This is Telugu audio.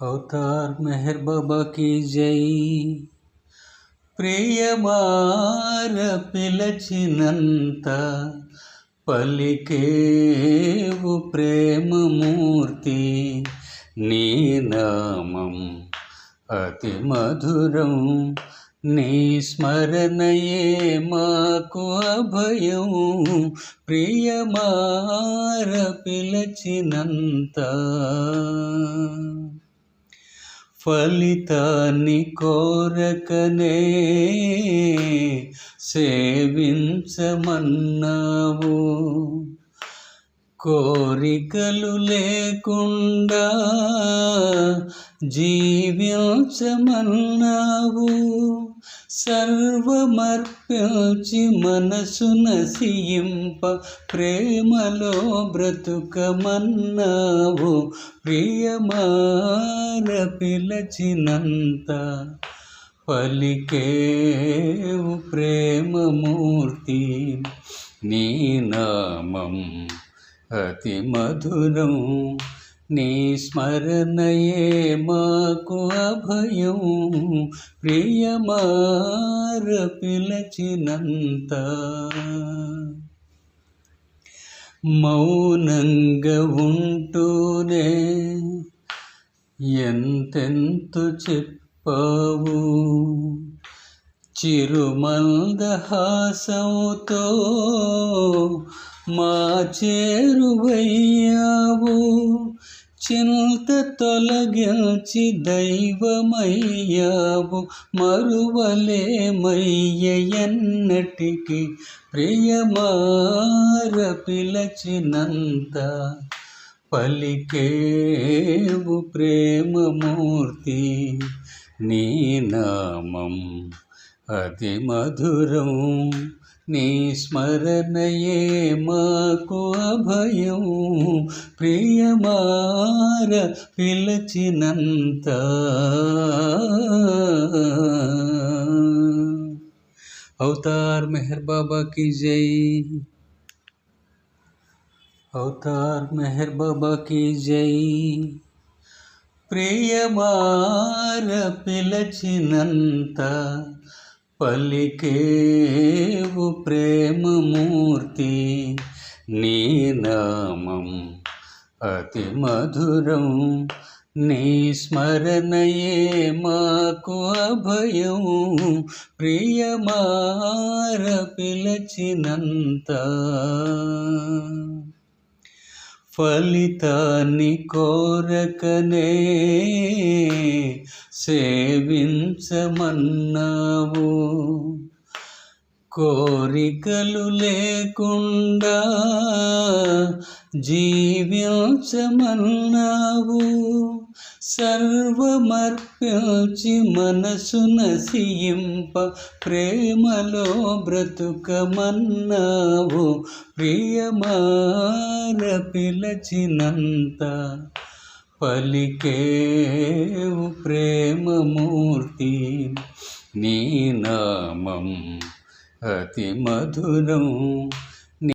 అవతార్ మెహర్ బాబా కీ జై ప్రియమార పిలచినంత పలికేవు ప్రేమమూర్తి నీ నామం అతి మధురం నీ స్మరణయే మాకు అభయం ప్రియమార పిలచినంత ఫలితాన్ని కోరకనే సేవించమన్నావు. కోరికలు లేకుండా జీవించమన్నావు. సర్వమర్పించి మనసు నసింప ప్రేమలో బ్రతుకమన్నావు. ప్రియమార పిలచినంత పలికేవు ప్రేమమూర్తి నీ నామం. అతి మధురం నీ స్మరణయే మాకు అభయం. ప్రియమార పిలచినంత మౌనంగా ఉంటూనే ఎంతెంత చెప్పావు. చిరుమందహాసంతో మా చేరువయ్యావు. చింత తొలగించి దైవమయ్యావు. మరువలేమయ్య ఎన్నటికి ప్రియమార పిలచినంత పలికేవు ప్రేమమూర్తి నీ నామం అతి మధురం నీ స్మరణయే మాకు అభయం. ప్రియమార పిలచినంత. అవతార్ మెహర్ బాబా की జై. అవతార్ మెహర్ బాబా की జై. ప్రియమార పిలచినంత. పలికేవు ప్రేమమూర్తి నీ నామం అతి మధురం. నీ స్మరణయే మాకు అభయం. ప్రియమార పిలచినంత ఫలితాన్ని కోరకనే సేవించమన్నావు. కోరికలు లేకుండా జీవించమన్నావు. సర్వమర్పించి మనసు నసియింప ప్రేమలో బ్రతుకమన్నావు. ప్రియమా పిలచినంత పలికేవు ప్రేమమూర్తి? నీ నామం అతి మధురం.